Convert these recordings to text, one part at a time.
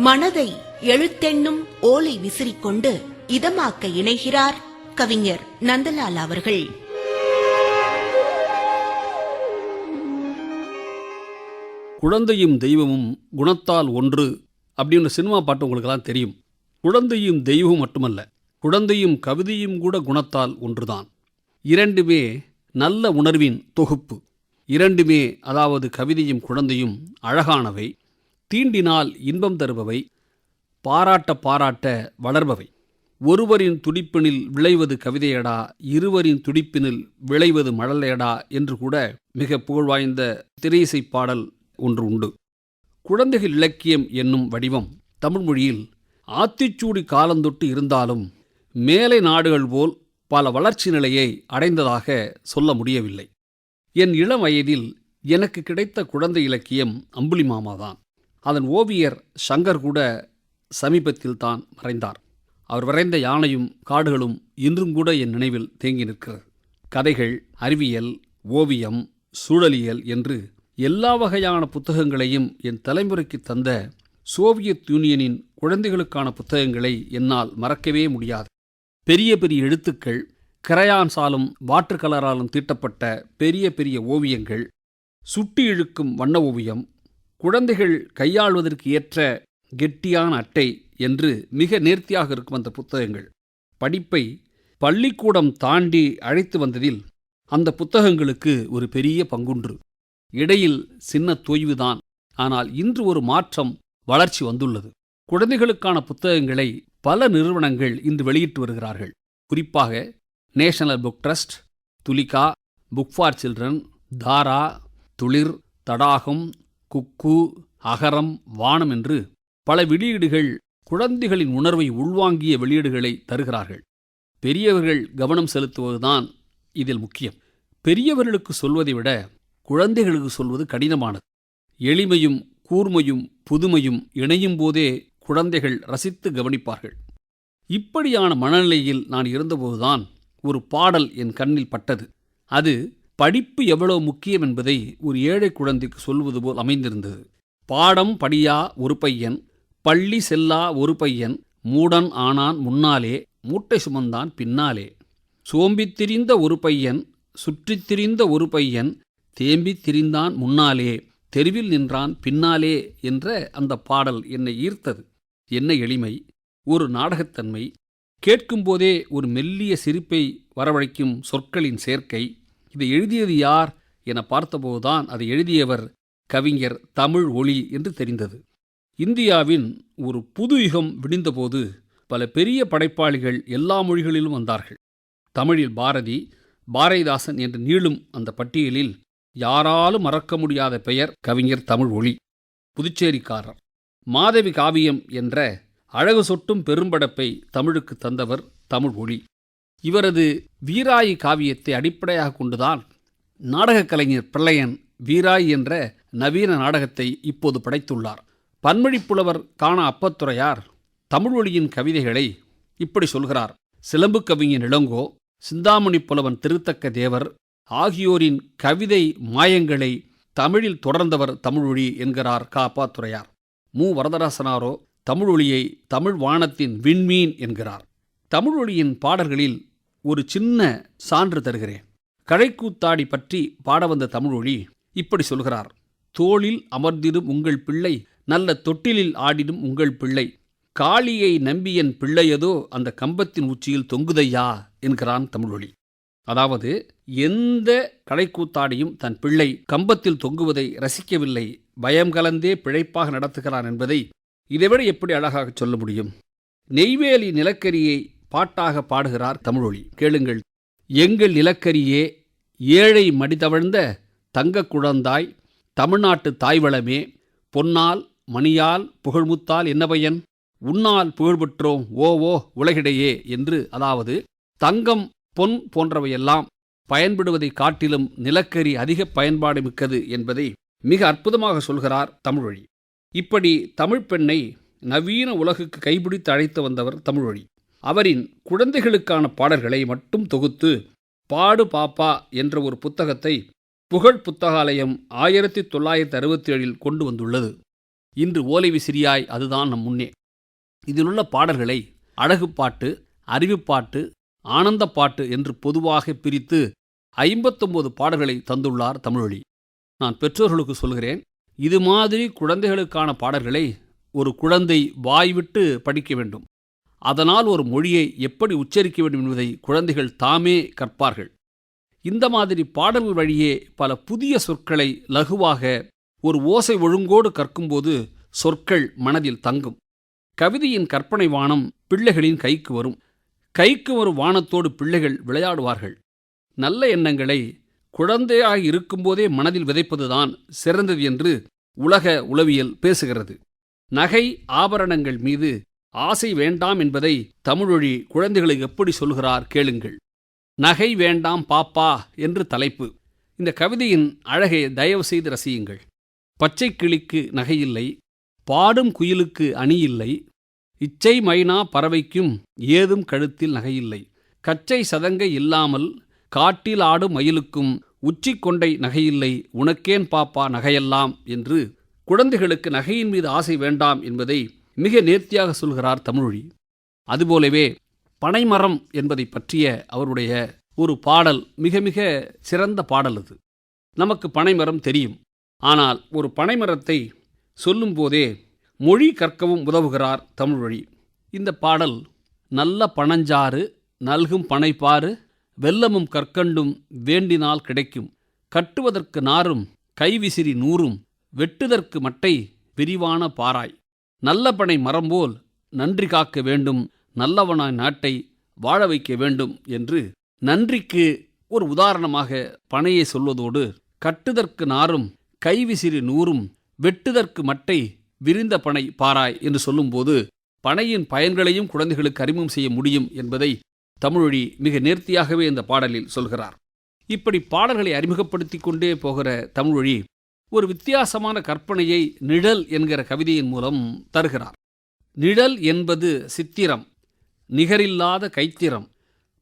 மனதை எழுத்தென்னும் ஓலை விசிறிக்கொண்டு இதமாக்க இணைகிறார் கவிஞர் நந்தலால் அவர்கள். குழந்தையும் தெய்வமும் குணத்தால் ஒன்று அப்படின்ற சினிமா பாட்டு உங்களுக்கெல்லாம் தெரியும். குழந்தையும் தெய்வம் மட்டுமல்ல குழந்தையும் கவிதையும் கூட குணத்தால் ஒன்றுதான். இரண்டுமே நல்ல உணர்வின் தொகுப்பு. இரண்டுமே அதாவது கவிதையும் குழந்தையும் அழகானவை. தீண்டினால் இன்பம் தருபவை பாராட்ட பாராட்ட வளர்பவை. ஒருவரின் துடிப்பினில் விளைவது கவிதையடா இருவரின் துடிப்பினில் விளைவது மழலையடா என்று கூட மிக புகழ்வாய்ந்த திரையிசை பாடல் ஒன்று உண்டு. குழந்தைகள் இலக்கியம் என்னும் வடிவம் தமிழ்மொழியில் ஆத்திச்சூடி காலந்தொட்டு இருந்தாலும் மேலை நாடுகள் போல் பல வளர்ச்சி நிலையை அடைந்ததாக சொல்ல முடியவில்லை. என் இளம் வயதில் எனக்கு கிடைத்த குழந்தை இலக்கியம் அம்புலி மாமாதான். அதன் ஓவியர் சங்கர் கூட சமீபத்தில் தான் மறைந்தார். அவர் வரைந்த யானையும் காடுகளும் இன்றும் கூட என் நினைவில் தேங்கி நிற்கிறது. கதைகள் அறிவியல் ஓவியம் சூழலியல் என்று எல்லா வகையான புத்தகங்களையும் என் தலைமுறைக்கு தந்த சோவியத் யூனியனின் குழந்தைகளுக்கான புத்தகங்களை என்னால் மறக்கவே முடியாது. பெரிய பெரிய எழுத்துக்கள் கிரையான்ஸாலும் வாட்டர் கலராலும் தீட்டப்பட்ட பெரிய பெரிய ஓவியங்கள் சுட்டி இழுக்கும் வண்ண ஓவியம் குழந்தைகள் கையாள்வதற்கு ஏற்ற கெட்டியான அட்டை என்று மிக நேர்த்தியாக இருக்கும் அந்த புத்தகங்கள். படிப்பை பள்ளிக்கூடம் தாண்டி அழைத்து வந்ததில் அந்த புத்தகங்களுக்கு ஒரு பெரிய பங்குண்டு. இடையில் சின்ன தொய்வுதான். ஆனால் இன்று ஒரு மாற்றம் வளர்ச்சி வந்துள்ளது. குழந்தைகளுக்கான புத்தகங்களை பல நிறுவனங்கள் இன்று வெளியிட்டு வருகிறார்கள். குறிப்பாக National Book Trust Tulika book for children Tara Thulir Thadagam Kukku Agaram Vaanam என்று பல வெளியீடுகள் குழந்தைகளின் உணர்வை உள்வாங்கிய வெளியீடுகளை தருகிறார்கள். பெரியவர்கள் கவனம் செலுத்துவதுதான் இதில் முக்கியம். பெரியவர்களுக்கு சொல்வதை விட குழந்தைகளுக்கு சொல்வது கடினமானது. எளிமையும் கூர்மையும் புதுமையும் இணையும் போதே குழந்தைகள் ரசித்து கவனிப்பார்கள். இப்படியான மனநிலையில் நான் இருந்தபோதுதான் ஒரு பாடல் என் கண்ணில் பட்டது. அது படிப்பு எவ்வளவு முக்கியம் என்பதை ஒரு ஏழை குழந்தைக்கு சொல்வது போல் அமைந்திருந்தது. பாடம் படியா ஒரு பையன் பள்ளி செல்லா ஒரு பையன் மூடன் ஆனான் முன்னாலே மூட்டை சுமந்தான் பின்னாலே. சோம்பித் திரிந்த ஒரு பையன் சுற்றித் திரிந்த ஒரு பையன் தேம்பித் திரிந்தான் முன்னாலே தெருவில் நின்றான் பின்னாலே என்ற அந்த பாடல் என்னை ஈர்த்தது. என்ன எளிமை ஒரு நாடகத்தன்மை. கேட்கும்போதே ஒரு மெல்லிய சிரிப்பை வரவழைக்கும் சொற்களின் சேர்க்கை. இதை எழுதியது யார் என பார்த்தபோதுதான் அதை எழுதியவர் கவிஞர் தமிழ் ஒளி என்று தெரிந்தது. இந்தியாவின் ஒரு புது யுகம் விடிந்தபோது பல பெரிய படைப்பாளிகள் எல்லா மொழிகளிலும் வந்தார்கள். தமிழில் பாரதி பாரதிதாசன் என்று நீளும் அந்த பட்டியலில் யாராலும் மறக்க முடியாத பெயர் கவிஞர் தமிழ் ஒளி புதுச்சேரிக்காரர். மாதவி காவியம் என்ற அழகு சொட்டும் பெரும்படப்பை தமிழுக்கு தந்தவர் தமிழ் ஒளி. இவரது வீராயி காவியத்தை அடிப்படையாக கொண்டுதான் நாடகக் கலைஞர் பிள்ளையன் வீராய் என்ற நவீன நாடகத்தை இப்போது படைத்துள்ளார். பன்மொழி புலவர் காண அப்பத்துறையார் தமிழ்மொழியின் கவிதைகளை இப்படி சொல்கிறார். சிலம்பு கவிஞன் இளங்கோ சிந்தாமணி புலவன் திருத்தக்க தேவர் ஆகியோரின் கவிதை மாயங்களை தமிழில் தொடர்ந்தவர் தமிழொழி என்கிறார் காப்பாத்துறையார் மு. வரதராசனாரோ தமிழொழியை தமிழ் வானத்தின் விண்மீன் என்கிறார். தமிழொழியின் பாடல்களில் ஒரு சின்ன சான்று தருகிறேன். கழைக்கூத்தாடி பற்றி பாட வந்த தமிழொழி இப்படி சொல்கிறார். தோளில் அமர்ந்திடும் உங்கள் பிள்ளை நல்ல தொட்டிலில் ஆடிடும் உங்கள் பிள்ளை. காளியை நம்பியன் பிள்ளையதோ அந்த கம்பத்தின் உச்சியில் தொங்குதையா? என்கிறான் தமிழொழி. அதாவது எந்த கடைக்கூத்தாடியும் தன் பிள்ளை கம்பத்தில் தொங்குவதை ரசிக்கவில்லை. பயம் கலந்தே பிழைப்பாக நடத்துகிறான் என்பதை இதைவிட எப்படி அழகாக சொல்ல முடியும்? நெய்வேலி நிலக்கரியை பாட்டாக பாடுகிறார் தமிழொழி. கேளுங்கள். எங்கள் நிலக்கரியே ஏழை மடிதவழ்ந்த தங்க குழந்தாய் தமிழ்நாட்டு தாய்வளமே பொன்னால் மணியால் புகழ்முத்தால் என்ன பயன்? உன்னால் புகழ்பெற்றோம் ஓ ஓ உலகிடையே என்று அதாவது தங்கம் பொன் போன்றவையெல்லாம் பயன்படுவதை காட்டிலும் நிலக்கரி அதிக பயன்பாடு மிக்கது என்பதை மிக அற்புதமாக சொல்கிறார் தமிழ்வழி இப்படி தமிழ் பெண்ணை நவீன உலகுக்கு கைபிடித்து அழைத்து வந்தவர் தமிழ்வழி அவரின் குழந்தைகளுக்கான பாடல்களை மட்டும் தொகுத்து பாடு பாப்பா என்ற ஒரு புத்தகத்தை புகழ் புத்தகாலயம் ஆயிரத்தி தொள்ளாயிரத்தி அறுபத்தி ஏழில் கொண்டு வந்துள்ளது. இன்று ஓலை விசிறியாய் அதுதான் நம் முன்னே. இதிலுள்ள பாடல்களை அழகுப்பாட்டு அறிவுப்பாட்டு ஆனந்தப்பாட்டு என்று பொதுவாக பிரித்து ஐம்பத்தொம்போது பாடல்களை தந்துள்ளார் தமிழொலி நான் பெற்றோர்களுக்கு சொல்கிறேன் இது மாதிரி குழந்தைகளுக்கான பாடல்களை ஒரு குழந்தை வாய்விட்டு படிக்க வேண்டும். அதனால் ஒரு மொழியை எப்படி உச்சரிக்க வேண்டும் என்பதை குழந்தைகள் தாமே கற்பார்கள். இந்த மாதிரி பாடல்கள் வழியே பல புதிய சொற்களை லகுவாக ஒரு ஓசை ஒழுங்கோடு கற்கும்போது சொற்கள் மனதில் தங்கும். கவிதையின் கற்பனை வானம் பிள்ளைகளின் கைக்கு வரும். கைக்கு வரும் வானத்தோடு பிள்ளைகள் விளையாடுவார்கள். நல்ல எண்ணங்களை குழந்தையாக இருக்கும்போதே மனதில் விதைப்பதுதான் சிறந்தது என்று உலக உளவியல் பேசுகிறது. நகை ஆபரணங்கள் மீது ஆசை வேண்டாம் என்பதை தமிழொழி குழந்தைகளுக்கு எப்படி சொல்கிறார் கேளுங்கள். நகை வேண்டாம் பாப்பா என்று தலைப்பு. இந்த கவிதையின் அழகை தயவு செய்து ரசியுங்கள். பச்சை கிளிக்கு நகையில்லை பாடும் குயிலுக்கு அணியில்லை இச்சை மைனா பறவைக்கும் ஏதும் கழுத்தில் நகையில்லை கச்சை சதங்கை இல்லாமல் காட்டில் ஆடும் மயிலுக்கும் உச்சி கொண்டை நகையில்லை உனக்கேன் பாப்பா நகையெல்லாம் என்று குழந்தைகளுக்கு நகையின் மீது ஆசை வேண்டாம் என்பதை மிக நேர்த்தியாக சொல்கிறார் தமிழொழி. அதுபோலவே பனைமரம் என்பதை பற்றிய அவருடைய ஒரு பாடல் மிக மிக சிறந்த பாடல் அது. நமக்கு பனைமரம் தெரியும். ஆனால் ஒரு பனைமரத்தை சொல்லும்போதே மொழி கற்கவும் உதவுகிறார் தமிழ்வழி இந்த பாடல் நல்ல பனஞ்சாறு நல்கும் பனைப்பாறு வெல்லமும் கற்கண்டும் வேண்டினால் கிடைக்கும். கட்டுவதற்கு நாரும் கைவிசிறி நூறும் வெட்டுதற்கு மட்டை விரிவான பாராய். நல்ல பனை மரம்போல் நன்றி காக்க வேண்டும் நல்லவனாய் நாட்டை வாழ வைக்க வேண்டும் என்று நன்றிக்கு ஒரு உதாரணமாக பனையை சொல்வதோடு கட்டுதற்கு நாரும் கைவிசிறு நூறும் வெட்டுதற்கு மட்டை விரிந்த பனை பாராய் என்று சொல்லும்போது பனையின் பயன்களையும் குழந்தைகளுக்கு அறிமுகம் செய்ய முடியும் என்பதை தமிழொழி மிக நேர்த்தியாகவே இந்த பாடலில் சொல்கிறார். இப்படி பாடல்களை அறிமுகப்படுத்திக் கொண்டே போகிற தமிழொழி ஒரு வித்தியாசமான கற்பனையை நிழல் என்கிற கவிதையின் மூலம் தருகிறார். நிழல் என்பது சித்திரம் நிகரில்லாத கைத்திரம்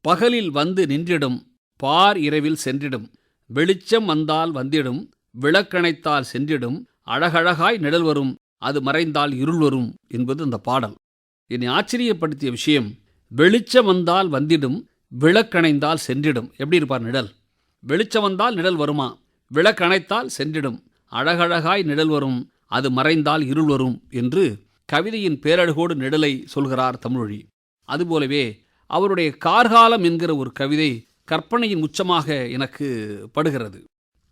பகலில் வந்து நின்றிடும் பார் இரவில் சென்றிடும் வெளிச்சம் வந்தால் வந்திடும் விளக்கணைத்தால் சென்றிடும் அழகழகாய் நிழல் வரும் அது மறைந்தால் இருள் வரும் என்பது அந்த பாடல். என்னை ஆச்சரியப்படுத்திய விஷயம் வெளிச்சம் வந்தால் வந்திடும் விளக்கணைந்தால் சென்றிடும். எப்படி இருப்பார் நிழல்? வெளிச்சம் வந்தால் நிழல் வருமா? விளக்கணைத்தால் சென்றிடும். அழகழகாய் நிழல் வரும் அது மறைந்தால் இருள் வரும் என்று கவிதையின் பேரழகோடு நிழலை சொல்கிறார் தமிழொழி. அதுபோலவே அவருடைய கார்காலம் என்கிற ஒரு கவிதை கற்பனையின் உச்சமாக எனக்கு படுகிறது.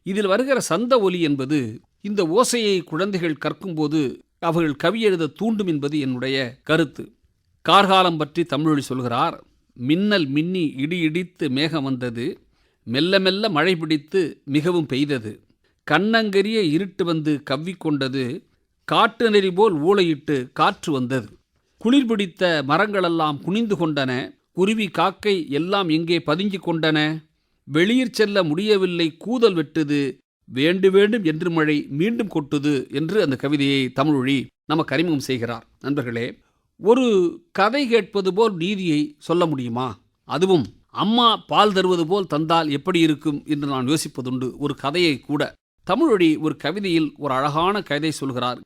இதில் வருகிற சந்த ஒலி என்பது இந்த ஓசையை குழந்தைகள் கற்கும்போது அவர்கள் கவி எழுத தூண்டும் என்பது என்னுடைய கருத்து. கார்காலம் பற்றி தமிழொழி சொல்கிறார் மின்னல் மின்னி இடி இடித்து மேகம் வந்தது மெல்ல மெல்ல மழை பிடித்து மிகவும் பெய்தது. கண்ணங்கரிய இருட்டு வந்து கவ்விக்கொண்டது காட்டு நெறி போல் ஊளையிட்டு காற்று வந்தது. குளிர் பிடித்த மரங்களெல்லாம் குனிந்து கொண்டன குருவி காக்கை எல்லாம் எங்கே பதுங்கிக் கொண்டன? வெளியிற் செல்ல முடியவில்லை கூதல் வெட்டுது வேண்டு வேண்டும் என்று மழை மீண்டும் கொட்டுது என்று அந்த கவிதையை தமிழொழி நமக்கு அறிமுகம் செய்கிறார். நண்பர்களே ஒரு கதை கேட்பது போல் நீதியை சொல்ல முடியுமா? அதுவும் அம்மா பால் தருவது போல் தந்தால் எப்படி இருக்கும் என்று நான் யோசிப்பதுண்டு ஒரு கதையை கூட. தமிழொழி ஒரு கவிதையில் ஒரு அழகான கதை சொல்கிறார்.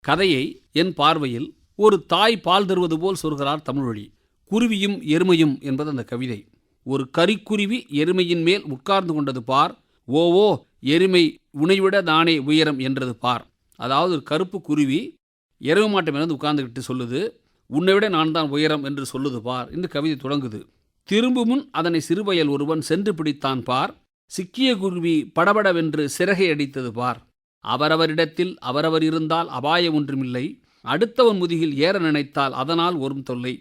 கதையை என் பார்வையில் ஒரு தாய் பால் தருவது போல் சொல்கிறார் தமிழொழி. குருவியும் எருமையும் என்பது அந்த கவிதை. ஒரு கரிக்குருவி எருமையின் மேல் உட்கார்ந்து கொண்டது பார். ஓ ஓ எருமை உனைவிட தானே உயரம் என்றது பார். அதாவது ஒரு கருப்பு குருவி எருமை மாட்டை மேலே உட்கார்ந்துக்கிட்டு சொல்லுது. உன்னை விட நான் தான் உயரம் என்று சொல்லுது பார். என்று கவிதை தொடங்குது. திரும்பும் முன் அதனை சிறுவயல் ஒருவன் சென்று பிடித்தான் பார். சிக்கிய குருவி படபடவென்று சிறகை அடித்தது பார். அவரவரிடத்தில் அவரவர் இருந்தால் அபாயம் ஒன்றுமில்லை. அடுத்தவன் முதுகில் ஏற நினைத்தால் அதனால் ஒரும் தொல்லை.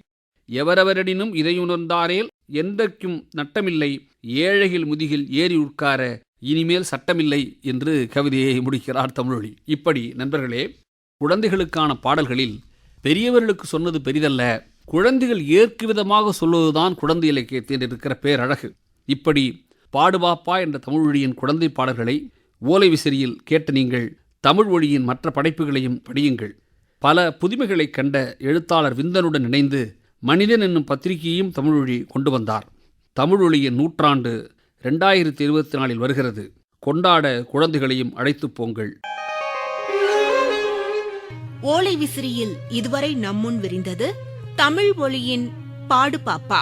எவரவரிடினும் இதையுணர்ந்தாரேல் என்றைக்கும் நட்டமில்லை. ஏழைகள் முதுகில் ஏறி உட்கார இனிமேல் சட்டமில்லை என்று கவிதையை முடிக்கிறார் தமிழொழி. இப்படி நண்பர்களே குழந்தைகளுக்கான பாடல்களில் பெரியவர்களுக்கு சொன்னது பெரிதல்ல. குழந்தைகள் ஏற்கு விதமாக சொல்வதுதான் குழந்தை இலக்கியத்தில் இருக்கிற பேரழகு. இப்படி பாடுவாப்பா என்ற தமிழ்மொழியின் குழந்தை பாடல்களை ஓலை விசிறியில் கேட்ட நீங்கள் தமிழ் மொழியின் மற்ற படைப்புகளையும் படியுங்கள். பல புதுமைகளைக் கண்ட எழுத்தாளர் விந்தனுடன் இணைந்து மனிதன் என்னும் பத்திரிகையையும் தமிழ்மொழி கொண்டு வந்தார். தமிழொழியின் நூற்றாண்டு ரெண்டாயிரத்தி இருபத்தி நாலில் வருகிறது. கொண்டாட குழந்தைகளையும் அழைத்துப் போங்கள். ஓலை விசிறியில் இதுவரை நம்முன் விரிந்தது தமிழ் மொழியின் பாடு பாப்பா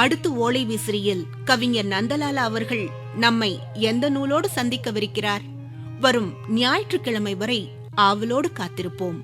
அடுத்து ஓலை விசிறியில் கவிஞர் நந்தலாலா அவர்கள் நம்மை எந்த நூலோடு சந்திக்கவிருக்கிறார்? வரும் ஞாயிற்றுக்கிழமை வரை ஆவலோடு காத்திருப்போம்.